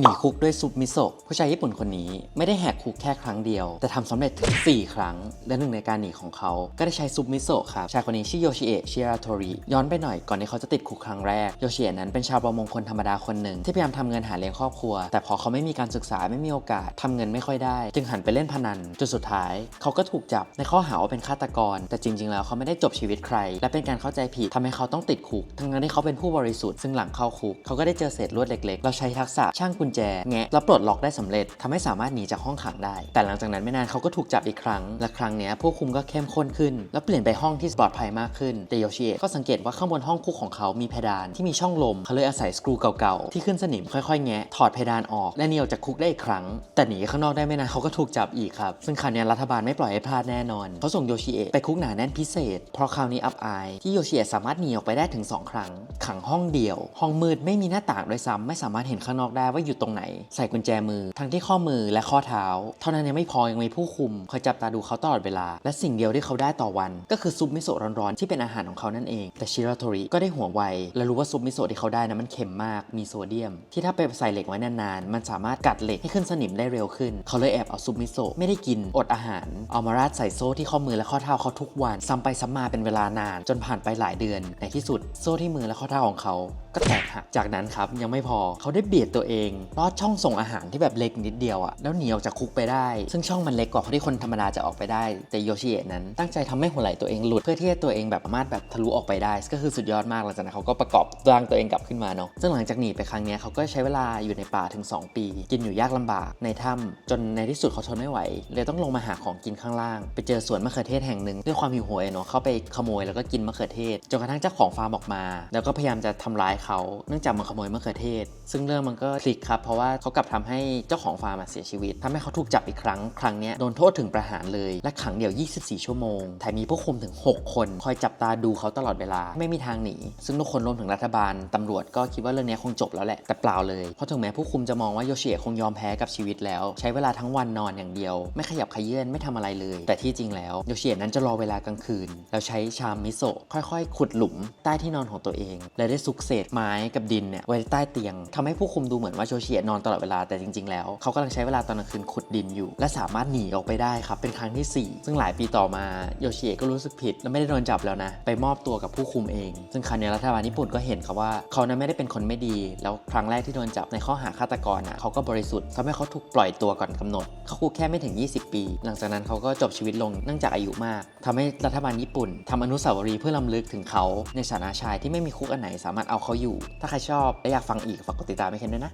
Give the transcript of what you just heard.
หนีคุกด้วยซุปมิโซะผู้ชายญี่ปุ่นคนนี้ไม่ได้แหกคุกแค่ครั้งเดียว แต่ทำสำเร็จถึง 4 ครั้ง และหนึ่งในการหนีของเขา ก็ได้ใช้ซุปมิโซะครับชายคนนี้ชื่อโยชิเอะชิราโทริย้อนไปหน่อยก่อนที่เขาจะติดคุกครั้งแรกโยชิเอะนั้นเป็นชาวประมงคนธรรมดาคนหนึ่ง ที่พยายามทำเงินหาเลี้ยงครอบครัว แต่พอเขาไม่มีการศึกษาไม่มีโอกาสทำเงินไม่ค่อยได้ จึงหันไปเล่นพนันจนสุดท้าย เขาก็ถูกจับในข้อหาว่าเป็นฆาตกร แต่จริง ๆ แล้วเขาไม่ได้จบชีวิตใคร และเป็นการเข้าใจผิดทำให้เขาต้องติดคุก ทั้งนั้นที่เขาเป็นผู้บริสุทธิ์ซึ่งหลังเข้าคุกเขาก็ได้เจอเศษลวดเล็กๆเราใช้ทักษะช่างกุญแจแงะแล้วปลดล็อกได้สำเร็จทำให้สามารถหนีจากห้องขังได้ แต่หลังจากนั้นไม่นานเขาก็ถูกจับอีกครั้ง และครั้งเนี้ยผู้คุมก็เข้มข้นขึ้น และเปลี่ยนไปห้องที่ปลอดภัยมากขึ้นแต่โยชิเอะก็สังเกตว่าข้างบนห้องคุกของเขามีเพดานที่มีช่องลมเขาเลยอาศัยสกรูเก่าๆที่ขึ้นสนิมค่อยๆแงะถอดเพดานออกและหนีออกจากคุกได้อีกครั้ง แต่หนีข้างนอกได้ไม่นานเขาก็ถูกจับอีกครับซึ่งคราวนี้รัฐบาลไม่ปล่อยให้พลาดแน่นอนเขาส่งโยชิเอะไปคุกหนาแน่นพิเศษ เพราะคราวนี้อับอายที่โยชิเอะสามารถหนีออกไปได้ถึงสองครั้ง ขังห้องเดียว ห้องมืดไม่มีหน้าต่างด้วยซ้ำไม่สามารถเห็นข้างนอกได้ว่าอยู่ตรงไหน ใส่กุญแจมือ ทั้งที่ข้อมือและข้อเท้า เท่านั้นยังไม่พอยังมีผู้คุมคอยจับตาดูเขาตลอดเวลา และสิ่งเดียวที่เขาได้ต่อวัน ก็คือซุปมิโซะร้อนๆที่เป็นอาหารของเขานั่นเอง แต่ชิราโทริก็ได้หัวไวและรู้ว่าซุปมิโซะที่เขาได้นะมันเค็มมากมีโซเดียม ที่ถ้าไปใส่เหล็กไว้นานๆมันสามารถกัดเหล็กให้ขึ้นสนิมได้เร็วขึ้น เขาเลยแอบเอาซุปมิโซะไม่ได้กินอดอาหาร เอามาราดใส่โซ่ที่ข้อมือและข้อเท้าเขาทุกวันซ้ำไปซ้ำมาเป็นเวลานาน จนผ่านไปหลายเดือน ในที่สุดโซ่ที่มือและข้อเท้าของเขา ก็แตกหักจากนั้นครับยังไม่พอเขาได้เบียดตัวเองลอดช่องส่งอาหารที่แบบเล็กนิดเดียวอะแล้วหนีออกจากคุกไปได้ ซึ่งช่องมันเล็กกว่าที่คนธรรมดาจะออกไปได้ แต่โยชิเอะนั้นตั้งใจทำให้หัวไหล่ตัวเองหลุดเพื่อที่ให้ตัวเองแบบสามารถแบบทะลุออกไปได้ ก็คือสุดยอดมากหลังจากนั้นเขาก็ประกอบร่างตัวเองกลับขึ้นมาเนาะซึ่งหลังจากหนีไปครั้งนี้เขาก็ใช้เวลาอยู่ในป่าถึง 2 ปี กินอยู่ยากลำบากในถ้ำจนในที่สุดเขาทนไม่ไหวเลยต้องลงมาหาของกินข้างล่าง ไปเจอสวนมะเขือเทศแห่งหนึ่งด้วยความหิวโหยเนาะเข้าไปขโมยแล้วก็กินมะเขือเทศจนกระทั่งเจ้าของฟาร์มออกมา แล้วก็พยายามจะทำร้ายเขาเนื่องจากมันขโมยมะเขือเทศ ซึ่งเรื่องมันก็คลิกครับเพราะว่าเขากลับทำให้เจ้าของฟาร์มเสียชีวิตทำให้เขาถูกจับอีกครั้ง ครั้งนี้โดนโทษถึงประหารเลย และขังเดี่ยว 24 ชั่วโมง แถมมีผู้คุมถึง 6 คน คอยจับตาดูเขาตลอดเวลา ไม่มีทางหนี ซึ่งทุกคนรวมถึงรัฐบาลตำรวจก็คิดว่าเรื่องนี้คงจบแล้วแหละ แต่เปล่าเลย เพราะถึงแม้ผู้คุมจะมองว่าโยชิเอะคงยอมแพ้กับชีวิตแล้ว ใช้เวลาทั้งวันนอนอย่างเดียว ไม่ขยับขยื่นไม่ทำอะไรเลย แต่ที่จริงแล้วโยชิเอะนั้นจะรอเวลากลางคืน แล้วใช้ชามมิโซะค่อยๆ ขุดหลุมใต้ที่นอนของตัวเอง และได้ซุกเศษไม้กับดินเนี่ยไว้ใต้เตียงทำให้ผู้คุมดูเหมือนว่าโยชเอะนอนตลอดเวลาแต่จริง ๆ แล้วเขากำลังใช้เวลาตอนกลางคืนขุดดินอยู่ และสามารถหนีออกไปได้ครับเป็นครั้งที่ 4 ซึ่งหลายปีต่อมาโยชิเอะก็รู้สึกผิด และไม่ได้โดนจับแล้วนะ ไปมอบตัวกับผู้คุมเอง ซึ่งคราวนี้รัฐบาลญี่ปุ่นก็เห็นครับว่าเขานั้นไม่ได้เป็นคนไม่ดี แล้วครั้งแรกที่โดนจับในข้อหาฆาตกรอะเขาก็บริสุทธิ์ทำให้เขาถูกปล่อยตัวก่อนกำหนดเขาคุกแค่ไม่ถึง 20 ปี หลังจากนั้นเขาก็จบชีวิตลงเนื่องจากอายุมากทำให้รัฐบาลญี่ปุ่นทำอนุสาวรีย์เพื่อลำลึกถึงเขาในฐานะชายที่ไม่มีคุกอันไหนสามารถเอาเขาอยู่ ถ้าใครชอบและอยากฟังอีกฝากกดติดตามให้เคนด้วยนะ